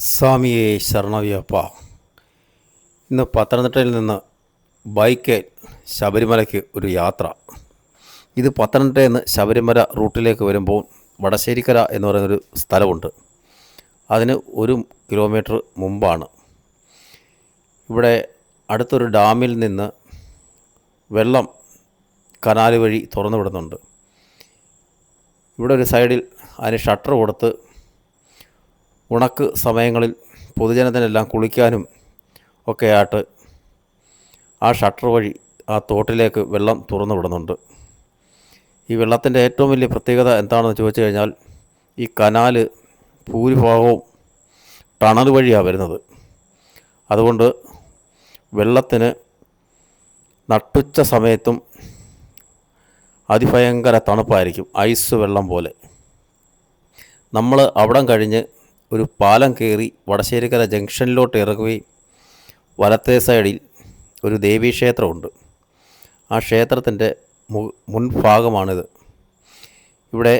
സ്വാമിയെ ശരണവ്യപ്പ ഇന്ന് പത്തനംതിട്ടയിൽ നിന്ന് ബൈക്കിൽ ശബരിമലയ്ക്ക് ഒരു യാത്ര. ഇത് പത്തനംതിട്ടയിൽ നിന്ന് ശബരിമല റൂട്ടിലേക്ക് വരുമ്പോൾ വടശ്ശേരിക്കര എന്ന് പറയുന്നൊരു സ്ഥലമുണ്ട്. അതിന് ഒരു കിലോമീറ്റർ മുമ്പാണ്. ഇവിടെ അടുത്തൊരു ഡാമിൽ നിന്ന് വെള്ളം കനാല് വഴി തുറന്നു വിടുന്നുണ്ട്. ഇവിടെ ഒരു സൈഡിൽ അതിന് ഷട്ടർ കൊടുത്ത് ഉണക്ക് സമയങ്ങളിൽ പൊതുജനത്തിനെല്ലാം കുളിക്കാനും ഒക്കെയായിട്ട് ആ ഷട്ടർ വഴി ആ തോട്ടിലേക്ക് വെള്ളം തുറന്നു വിടുന്നുണ്ട്. ഈ വെള്ളത്തിന്റെ ഏറ്റവും വലിയ പ്രത്യേകത എന്താണെന്ന് ചോദിച്ചു കഴിഞ്ഞാൽ ഈ കനാല് ഭൂരിഭാഗവും ടണൽ വഴിയാണ് വരുന്നത്. അതുകൊണ്ട് വെള്ളത്തിന് നട്ടുച്ച സമയത്തും അതിഭയങ്കര തണുപ്പായിരിക്കും ഐസ് വെള്ളം പോലെ. നമ്മൾ അവിടം കഴിഞ്ഞ് ഒരു പാലം കയറി വടശ്ശേരിക്കര ജംഗ്ഷനിലോട്ട് ഇറങ്ങുകയും വലത്തേ സൈഡിൽ ഒരു ദേവീക്ഷേത്രമുണ്ട് ആ ക്ഷേത്രത്തിന്റെ മുൻഭാഗമാണിത് ഇവിടെ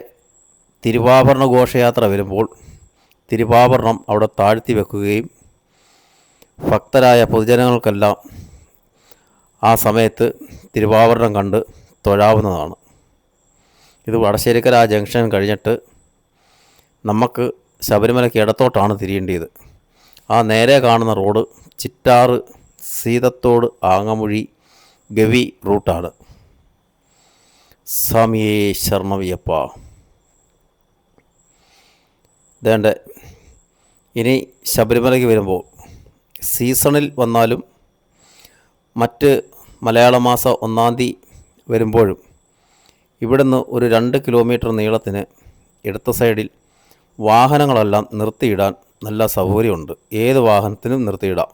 തിരുവാഭരണ ഘോഷയാത്ര വരുമ്പോൾ തിരുവാഭരണം അവിടെ താഴ്ത്തി വെക്കുകയും ഭക്തരായ പൊതുജനങ്ങൾക്കെല്ലാം ആ സമയത്ത് തിരുവാഭരണം കണ്ട് തൊഴാവുന്നതാണ്. ഇത് വടശ്ശേരിക്കര ജംഗ്ഷൻ കഴിഞ്ഞിട്ട് നമുക്ക് ശബരിമലയ്ക്ക് ഇടത്തോട്ടാണ് തിരിയേണ്ടത് ആ നേരെ കാണുന്ന റോഡ് ചിറ്റാറ് സീതത്തോട് ആങ്ങമൊഴി ഗവി റൂട്ടാണ്. സ്വാമിയേ ശർമ്മവിയപ്പ ഇതേണ്ട ഇനി ശബരിമലയ്ക്ക് വരുമ്പോൾ സീസണിൽ വന്നാലും മറ്റ് മലയാള മാസം ഒന്നാം തീയതി വരുമ്പോഴും ഇവിടുന്ന് ഒരു രണ്ട് കിലോമീറ്റർ നീളത്തിന് ഇടത്ത സൈഡിൽ വാഹനങ്ങളെല്ലാം നിർത്തിയിടാൻ നല്ല സൗകര്യമുണ്ട്. ഏത് വാഹനത്തിനും നിർത്തിയിടാം.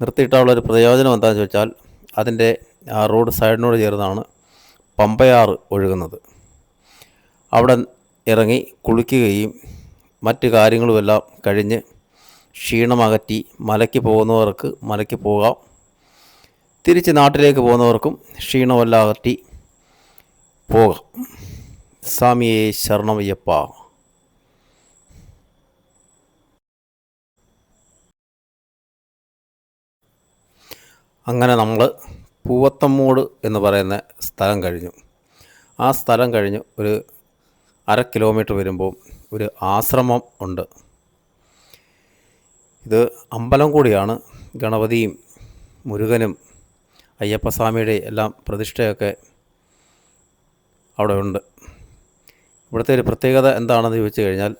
നിർത്തിയിട്ടാനുള്ള ഒരു പ്രയോജനം എന്താണെന്ന് ചോദിച്ചാൽ അതിന്റെ ആ റോഡ് സൈഡിനോട് ചേർന്നാണ് പമ്പയാറ് ഒഴുകുന്നത്. അവിടെ ഇറങ്ങി കുളിക്കുകയും മറ്റു കാര്യങ്ങളുമെല്ലാം കഴിഞ്ഞ് ക്ഷീണമകറ്റി മലയ്ക്ക് പോകുന്നവർക്ക് മലയ്ക്ക് പോകാം. തിരിച്ച് നാട്ടിലേക്ക് പോകുന്നവർക്കും ക്ഷീണമെല്ലാം അകറ്റി പോകാം. സ്വാമിയെ ശരണമയ്യപ്പ. അങ്ങനെ നമ്മൾ പൂവത്തമ്മൂട് എന്ന് പറയുന്ന സ്ഥലം കഴിഞ്ഞു. ആ സ്ഥലം കഴിഞ്ഞ് ഒരു അര കിലോമീറ്റർ വരുമ്പോൾ ഒരു ആശ്രമം ഉണ്ട്. ഇത് അമ്പലം കൂടിയാണ്. ഗണപതിയും മുരുകനും അയ്യപ്പസ്വാമിയുടെ എല്ലാം പ്രതിഷ്ഠയൊക്കെ അവിടെ ഉണ്ട്. ഇവിടുത്തെ ഒരു പ്രത്യേകത എന്താണെന്ന് ചോദിച്ചു കഴിഞ്ഞാൽ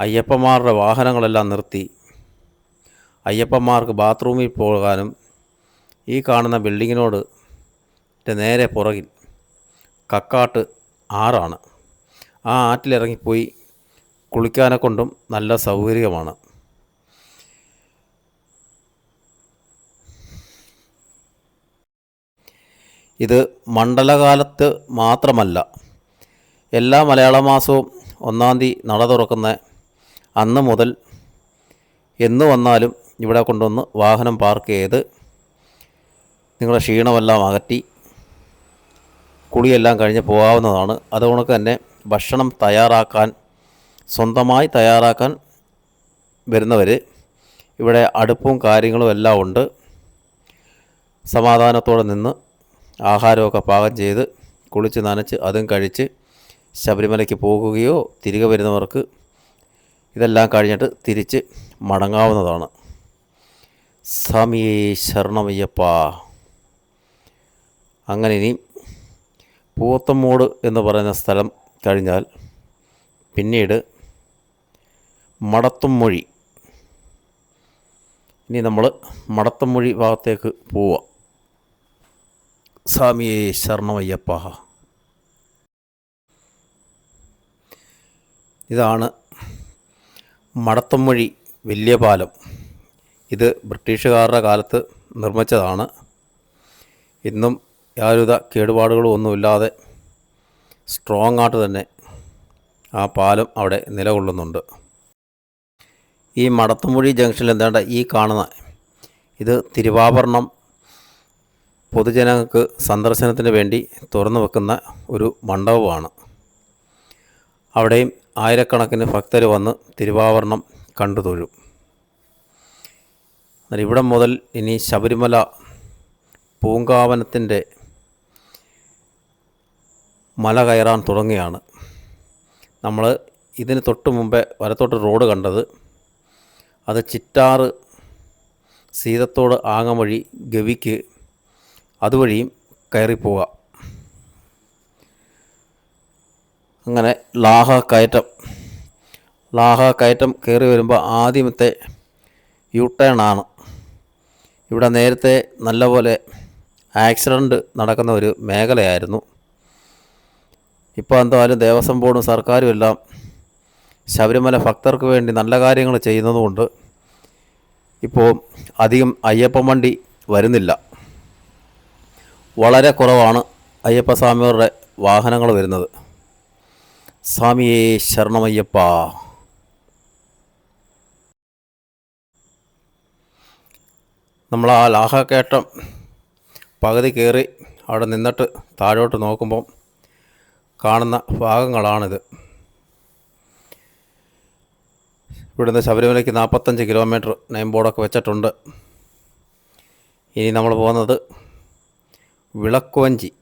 അയ്യപ്പന്മാരുടെ വാഹനങ്ങളെല്ലാം നിർത്തി അയ്യപ്പന്മാർക്ക് ബാത്റൂമിൽ പോകാനും ഈ കാണുന്ന ബിൽഡിങ്ങിനോട് നേരെ പുറകിൽ കക്കാട്ട് ആറാണ്. ആ ആറ്റിലിറങ്ങിപ്പോയി കുളിക്കാനെ കൊണ്ടും നല്ല സൗകര്യമാണ്. ഇത് മണ്ഡലകാലത്ത് മാത്രമല്ല എല്ലാ മലയാള മാസവും ഒന്നാം തീയതി നട തുറക്കുന്ന അന്ന് മുതൽ എന്ന് വന്നാലും ഇവിടെ കൊണ്ടുവന്ന് വാഹനം പാർക്ക് ചെയ്ത് നിങ്ങളുടെ ക്ഷീണമെല്ലാം അകറ്റി കുളിയെല്ലാം കഴിഞ്ഞ് പോകാവുന്നതാണ്. അതുകൊണ്ട് തന്നെ ഭക്ഷണം തയ്യാറാക്കാൻ സ്വന്തമായി തയ്യാറാക്കാൻ വരുന്നവർ ഇവിടെ അടുപ്പും കാര്യങ്ങളും എല്ലാം ഉണ്ട്. സമാധാനത്തോടെ നിന്ന് ആഹാരമൊക്കെ പാകം ചെയ്ത് കുളിച്ച് നനച്ച് അതും കഴിച്ച് ശബരിമലയ്ക്ക് പോകുകയോ തിരികെ വരുന്നവർക്ക് ഇതെല്ലാം കഴിഞ്ഞിട്ട് തിരിച്ച് മടങ്ങാവുന്നതാണ്. സ്വാമിയേ ശരണമയ്യപ്പ. അങ്ങനെ ഇനി പൂവത്തമ്മൂട് എന്ന് പറയുന്ന സ്ഥലം കഴിഞ്ഞാൽ പിന്നീട് മടത്തുംമൊഴി. ഇനി നമ്മൾ മടത്തമ്മൊഴി ഭാഗത്തേക്ക് പോവാം സ്വാമിയെ ശരണമയ്യപ്പ. ഇതാണ് മടത്തമ്മൊഴി വലിയ പാലം. ഇത് ബ്രിട്ടീഷുകാരുടെ കാലത്ത് നിർമ്മിച്ചതാണ്. ഇന്നും യാതൊരുവിധ കേടുപാടുകളും ഒന്നുമില്ലാതെ സ്ട്രോങ് ആയിട്ട് തന്നെ ആ പാലം അവിടെ നിലകൊള്ളുന്നുണ്ട്. ഈ മടത്തുമൊഴി ജംഗ്ഷനിൽ എന്താണ്ട് ഈ കാണുന്ന ഇത് തിരുവാഭരണം പൊതുജനങ്ങൾക്ക് സന്ദർശനത്തിന് വേണ്ടി തുറന്നു വെക്കുന്ന ഒരു മണ്ഡപമാണ്. അവിടെയും ആയിരക്കണക്കിന് ഭക്തർ വന്ന് തിരുവാഭരണം കണ്ടു തൊഴും. എന്നാൽ ഇവിടെ മുതൽ ഇനി ശബരിമല പൂങ്കാവനത്തിന്റെ മല കയറാൻ തുടങ്ങുകയാണ്. നമ്മൾ ഇതിന് തൊട്ട് മുമ്പേ വലത്തോട്ട് റോഡ് കണ്ടത്. അത് ചിറ്റാറ് സീതത്തോട് ആങ്ങം വഴി ഗവിക്ക് അതുവഴിയും കയറിപ്പോവുക അങ്ങനെ ലാഹ കയറ്റം. ലാഹ കയറ്റം കയറി വരുമ്പോൾ ആദ്യമത്തെ യു ടേൺ ആണ്. ഇവിടെ നേരത്തെ നല്ലപോലെ ആക്സിഡന്റ് നടക്കുന്ന ഒരു മേഖലയായിരുന്നു. ഇപ്പോൾ എന്തായാലും ദേവസ്വം ബോർഡും സർക്കാരും എല്ലാം ശബരിമല ഭക്തർക്ക് വേണ്ടി നല്ല കാര്യങ്ങൾ ചെയ്യുന്നതുകൊണ്ട് ഇപ്പോൾ അധികം അയ്യപ്പൻ വണ്ടി വരുന്നില്ല. വളരെ കുറവാണ് അയ്യപ്പസ്വാമികളുടെ വാഹനങ്ങൾ വരുന്നത്. സ്വാമിയേ ശരണമയ്യപ്പ. നമ്മൾ ആ ലാഹക്കേറ്റം പകുതി കയറി അവിടെ നിന്നിട്ട് താഴോട്ട് നോക്കുമ്പം കാണുന്ന ഭാഗങ്ങളാണിത്. ഇവിടുന്ന് ശബരിമലയ്ക്ക് നാൽപ്പത്തഞ്ച് കിലോമീറ്റർ നെയിം ബോർഡൊക്കെ വെച്ചിട്ടുണ്ട്. ഇനി നമ്മൾ പോകുന്നത് വിളക്കുവഞ്ചി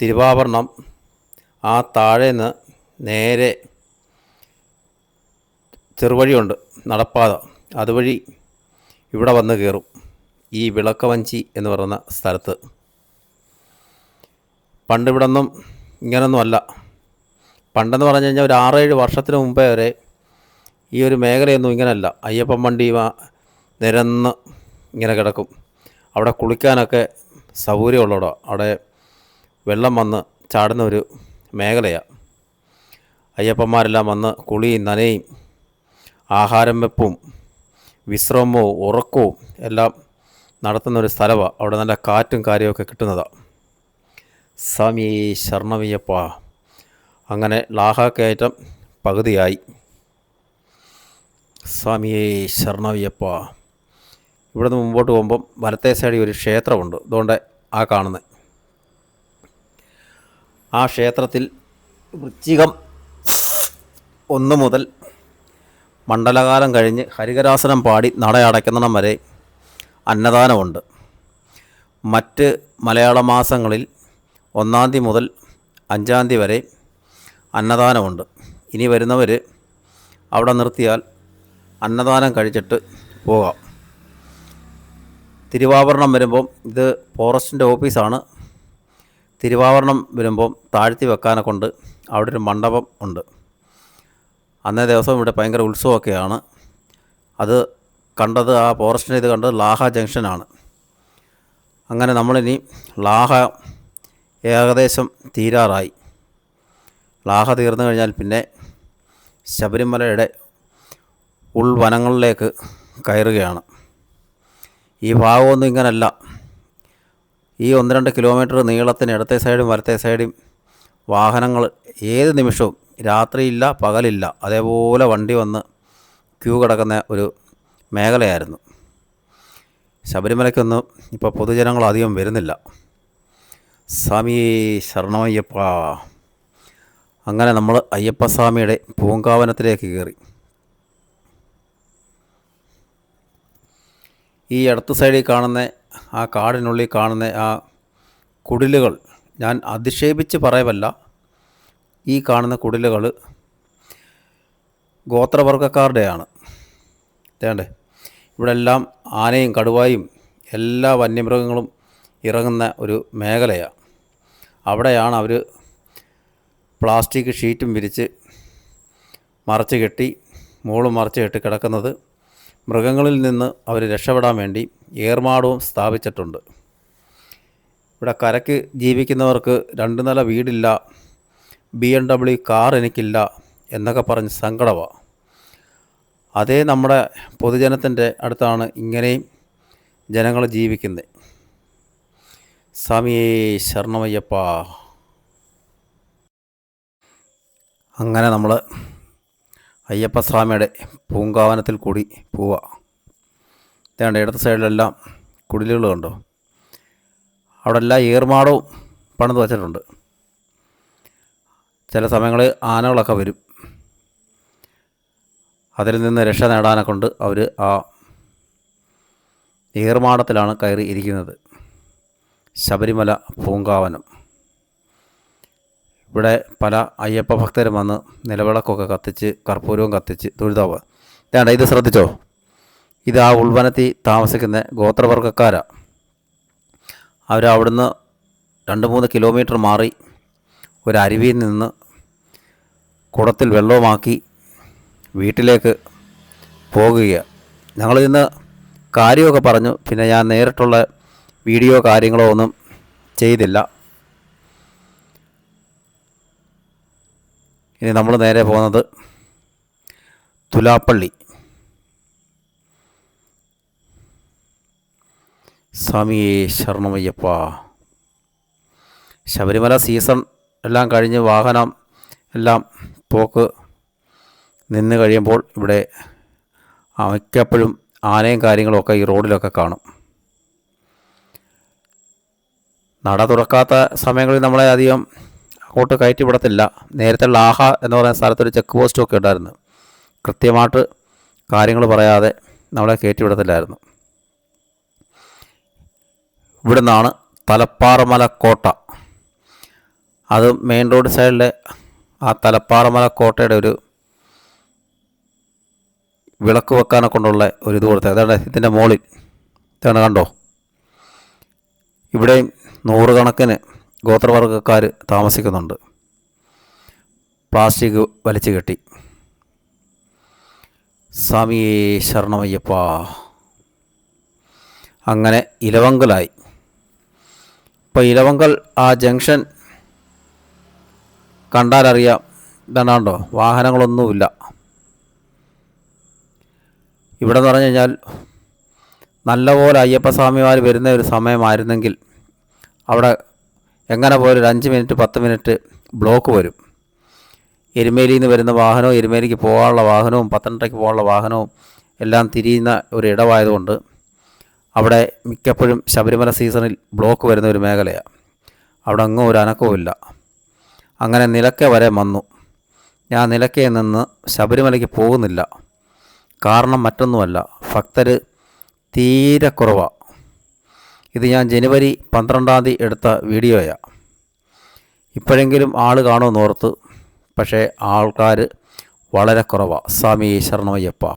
തിരുവാഭരണം ആ താഴേന്ന് നേരെ ചെറുവഴിയുണ്ട് നടപ്പാത. അതുവഴി ഇവിടെ വന്ന് കയറും. ഈ വിളക്കവഞ്ചി എന്ന് പറയുന്ന സ്ഥലത്ത്. പണ്ട് ഇവിടെ ഒന്നും ഇങ്ങനൊന്നും അല്ല. പണ്ടെന്ന് പറഞ്ഞു കഴിഞ്ഞാൽ ഒരു ആറേഴ് വർഷത്തിന് മുമ്പേ വരെ ഈ ഒരു മേഖലയൊന്നും ഇങ്ങനല്ല. അയ്യപ്പൻ വണ്ടി നിരന്ന് ഇങ്ങനെ കിടക്കും. അവിടെ കുളിക്കാനൊക്കെ സൗകര്യമുള്ളവിടെ. അവിടെ വെള്ളം വന്ന് ചാടുന്ന ഒരു മേഖലയാണ് അയ്യപ്പന്മാരെല്ലാം വന്ന് കുളിയും നനയും ആഹാരം വെപ്പും വിശ്രമവും ഉറക്കവും എല്ലാം നടത്തുന്ന ഒരു സ്ഥലമാണ് അവിടെ നല്ല കാറ്റും കാര്യമൊക്കെ കിട്ടുന്നതാണ് സ്വാമി ശരണമയ്യപ്പ. അങ്ങനെ ലാഹ കയറ്റം പകുതിയായി. സ്വാമിയേ ശരണമയ്യപ്പ. ഇവിടുന്ന് മുമ്പോട്ട് പോകുമ്പം വലത്തെ സൈഡിൽ ഒരു ക്ഷേത്രമുണ്ട്. അതുകൊണ്ട് ആ കാണുന്നത് ആ ക്ഷേത്രത്തിൽ വൃശ്ചികം ഒന്ന് മുതൽ മണ്ഡലകാലം കഴിഞ്ഞ് ഹരികരാസനം പാടി നട അടയ്ക്കുന്നിടം വരെ അന്നദാനമുണ്ട്. മറ്റ് മലയാള മാസങ്ങളിൽ ഒന്നാം തീയതി മുതൽ അഞ്ചാം തീയതി വരെ അന്നദാനമുണ്ട്. ഇനി വരുന്നവർ അവിടെ നിർത്തിയാൽ അന്നദാനം കഴിച്ചിട്ട് പോകാം. തിരുവാഭരണം വരുമ്പം ഇത് ഫോറസ്റ്റിന്റെ ഓഫീസാണ്. തിരുവാഭരണം വരുമ്പം താഴ്ത്തി വെക്കാനെ കൊണ്ട് അവിടെ ഒരു മണ്ഡപം ഉണ്ട്. അന്നേ ദിവസം ഇവിടെ ഭയങ്കര ഉത്സവമൊക്കെയാണ്. അത് കണ്ടത് ആ ഫോറസ്റ്റിന്റെ ഇത് കണ്ടത് ലാഹ ജംഗ്ഷനാണ് അങ്ങനെ നമ്മളിനി ലാഹ ഏകദേശം തീരാറായി. ലാഹ തീർന്നു കഴിഞ്ഞാൽ പിന്നെ ശബരിമലയുടെ ഉൾവനങ്ങളിലേക്ക് കയറുകയാണ്. ഈ ഭാഗമൊന്നും ഇങ്ങനല്ല. ഈ ഒന്ന് രണ്ട് കിലോമീറ്റർ നീളത്തിന് ഇടത്തെ സൈഡും വലത്തെ സൈഡും വാഹനങ്ങൾ ഏത് നിമിഷവും രാത്രിയില്ല പകലില്ല. അതേപോലെ വണ്ടി വന്ന് ക്യൂ കിടക്കുന്ന ഒരു മേഖലയായിരുന്നു. ശബരിമലയ്ക്കൊന്നും ഇപ്പോൾ പൊതുജനങ്ങൾ അധികം വരുന്നില്ല. സ്വാമി ശരണമയ്യപ്പ. അങ്ങനെ നമ്മൾ അയ്യപ്പസ്വാമിയുടെ പൂങ്കാവനത്തിലേക്ക് കയറി. ഈ ഇടത്ത് സൈഡിൽ കാണുന്ന ആ കാടിനുള്ളിൽ കാണുന്ന ആ കുടിലുകൾ ഞാൻ അധിക്ഷേപിച്ച് പറയവല്ല. ഈ കാണുന്ന കുടിലുകൾ ഗോത്രവർഗക്കാരുടെയാണ് തേണ്ടേ ഇവിടെ എല്ലാം ആനയും കടുവായും എല്ലാ വന്യമൃഗങ്ങളും ഇറങ്ങുന്ന ഒരു മേഖലയാണ്. അവിടെയാണ് അവർ പ്ലാസ്റ്റിക് ഷീറ്റും വിരിച്ച് മറച്ച് കെട്ടി മോളും മറച്ച് കെട്ടി കിടക്കുന്നത്. മൃഗങ്ങളിൽ നിന്ന് അവർ രക്ഷപ്പെടാൻ വേണ്ടി ഏർമാടവും സ്ഥാപിച്ചിട്ടുണ്ട്. ഇവിടെ കരയ്ക്ക് ജീവിക്കുന്നവർക്ക് രണ്ട് നില വീടില്ല ബി എം ഡബ്ല്യു കാർ എനിക്കില്ല എന്നൊക്കെ പറഞ്ഞ് സങ്കടമാണ് അതേ നമ്മുടെ പൊതുജനത്തിന്റെ അടുത്താണ് ഇങ്ങനെയും ജനങ്ങൾ ജീവിക്കുന്നത് സ്വാമിയേ ശരണമയ്യപ്പ. അങ്ങനെ നമ്മൾ അയ്യപ്പസ്വാമിയുടെ പൂങ്കാവനത്തിൽ കൂടി പോവുക ഇതേണ്ട ഇടത്ത് സൈഡിലെല്ലാം കുടിലുകൾ കണ്ടോ? അവിടെ എല്ലാം ഏർമാടവും പണിത് വച്ചിട്ടുണ്ട്. ചില സമയങ്ങളിൽ ആനകളൊക്കെ വരും. അതിൽ നിന്ന് രക്ഷ നേടാനെ കൊണ്ട് അവർ ആ ഏർമാടത്തിലാണ് കയറി ഇരിക്കുന്നത്. ശബരിമല പൂങ്കാവനം. ഇവിടെ പല അയ്യപ്പ ഭക്തരും വന്ന് നിലവിളക്കൊക്കെ കത്തിച്ച് കർപ്പൂരവും കത്തിച്ച് തൊഴുതാവ്. വേണ്ട ഇത് ശ്രദ്ധിച്ചോ? ഇത് ആ ഉൾവനത്തിൽ താമസിക്കുന്ന ഗോത്രവർഗക്കാരാണ് അവരവിടുന്ന് രണ്ട് മൂന്ന് കിലോമീറ്റർ മാറി ഒരു അരുവിയിൽ നിന്ന് കുടത്തിൽ വെള്ളവുമാക്കി വീട്ടിലേക്ക് പോകുകയാണ് ഞങ്ങളിന്ന് കാര്യമൊക്കെ പറഞ്ഞു. പിന്നെ ഞാൻ നേരിട്ടുള്ള വീഡിയോ കാര്യങ്ങളോ ഒന്നും ചെയ്തില്ല. ഇനി നമ്മൾ നേരെ പോകുന്നത് തുലാപ്പള്ളി. സ്വാമിയെ ശരണമയ്യപ്പ. ശബരിമല സീസൺ എല്ലാം കഴിഞ്ഞ് വാഹനം എല്ലാം പോക്ക് നിന്ന് കഴിയുമ്പോൾ ഇവിടെ മിക്കപ്പോഴും ആനയും കാര്യങ്ങളൊക്കെ ഈ റോഡിലൊക്കെ കാണും. നട തുറക്കാത്ത സമയങ്ങളിൽ നമ്മളെ അധികം അങ്ങോട്ട് കയറ്റി വിടത്തില്ല. നേരത്തെ ലാഹ എന്ന് പറയുന്ന സ്ഥലത്തൊരു ചെക്ക് പോസ്റ്റൊക്കെ ഉണ്ടായിരുന്നു. കൃത്യമായിട്ട് കാര്യങ്ങൾ പറയാതെ നമ്മളെ കയറ്റി വിടത്തില്ലായിരുന്നു. ഇവിടുന്നാണ് തലപ്പാറമല കോട്ട. അത് മെയിൻ റോഡ് സൈഡിലെ ആ തലപ്പാറമല കോട്ടയുടെ ഒരു വിളക്ക് വെക്കാനെ കൊണ്ടുള്ള ഒരു ഇത് കൊടുത്തത്. അതാണ് ഇതിന്റെ മുകളിൽ ഇതാണ് കണ്ടോ? ഇവിടെയും നൂറുകണക്കിന് ഗോത്രവർഗക്കാർ താമസിക്കുന്നുണ്ട്. പ്ലാസ്റ്റിക് വലിച്ചു കെട്ടി. സ്വാമിയേ ശരണമയ്യപ്പ. അങ്ങനെ ഇലവങ്കലായി. ഇപ്പോൾ ഇലവങ്കൽ ആ ജംഗ്ഷൻ കണ്ടാലറിയാം. ഇതാണ്ടോ വാഹനങ്ങളൊന്നുമില്ല. ഇവിടെ എന്ന് പറഞ്ഞു കഴിഞ്ഞാൽ നല്ലപോലെ അയ്യപ്പസ്വാമിമാർ വരുന്ന ഒരു സമയമായിരുന്നെങ്കിൽ അവിടെ എങ്ങനെ പോയാലും ഒരു അഞ്ച് മിനിറ്റ് പത്ത് മിനിറ്റ് ബ്ലോക്ക് വരും. എരുമേലിയിൽ നിന്ന് വരുന്ന വാഹനവും എരുമേലിക്ക് പോകാനുള്ള വാഹനവും പത്തനംതിട്ടയ്ക്ക് പോകാനുള്ള വാഹനവും എല്ലാം തിരിയുന്ന ഒരു ഇടമായതുകൊണ്ട് അവിടെ മിക്കപ്പോഴും ശബരിമല സീസണിൽ ബ്ലോക്ക് വരുന്ന ഒരു മേഖലയാണ്. അവിടെ അങ്ങും ഒരു അനക്കവുമില്ല. അങ്ങനെ നിലക്കെ വരെ വന്നു. ഞാൻ നിലക്കെ നിന്ന് ശബരിമലയ്ക്ക് പോകുന്നില്ല. കാരണം മറ്റൊന്നുമല്ല ഭക്തർ തീരെ കുറവാണ് ഇത് ഞാൻ ജനുവരി പന്ത്രണ്ടാം തീയതി എടുത്ത വീഡിയോയാണ് ഇപ്പോഴെങ്കിലും ആൾ കാണുമെന്ന് ഓർത്ത് പക്ഷേ ആൾക്കാർ വളരെ കുറവാണ് സ്വാമി ശരണമയ്യപ്പ.